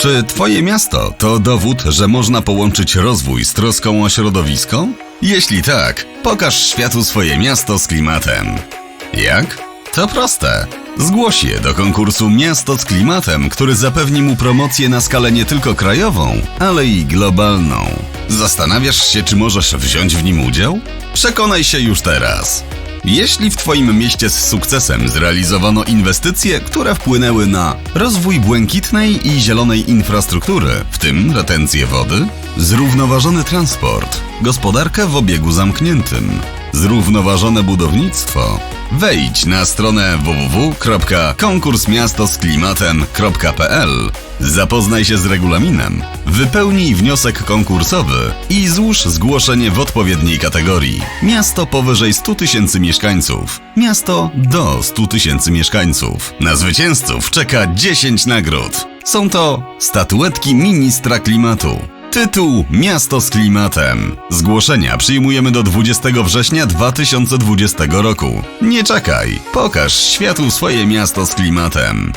Czy Twoje miasto to dowód, że można połączyć rozwój z troską o środowisko? Jeśli tak, pokaż światu swoje miasto z klimatem. Jak? To proste. Zgłoś je do konkursu Miasto z Klimatem, który zapewni mu promocję na skalę nie tylko krajową, ale i globalną. Zastanawiasz się, czy możesz wziąć w nim udział? Przekonaj się już teraz. Jeśli w Twoim mieście z sukcesem zrealizowano inwestycje, które wpłynęły na rozwój błękitnej i zielonej infrastruktury, w tym retencję wody, zrównoważony transport, gospodarkę w obiegu zamkniętym, zrównoważone budownictwo, wejdź na stronę www.konkursmiastosklimatem.pl Zapoznaj się z regulaminem, wypełnij wniosek konkursowy i złóż zgłoszenie w odpowiedniej kategorii. Miasto powyżej 100 tysięcy mieszkańców. Miasto do 100 tysięcy mieszkańców. Na zwycięzców czeka 10 nagród. Są to statuetki ministra klimatu. Tytuł Miasto z klimatem. Zgłoszenia przyjmujemy do 20 września 2020 roku. Nie czekaj, pokaż światu swoje miasto z klimatem.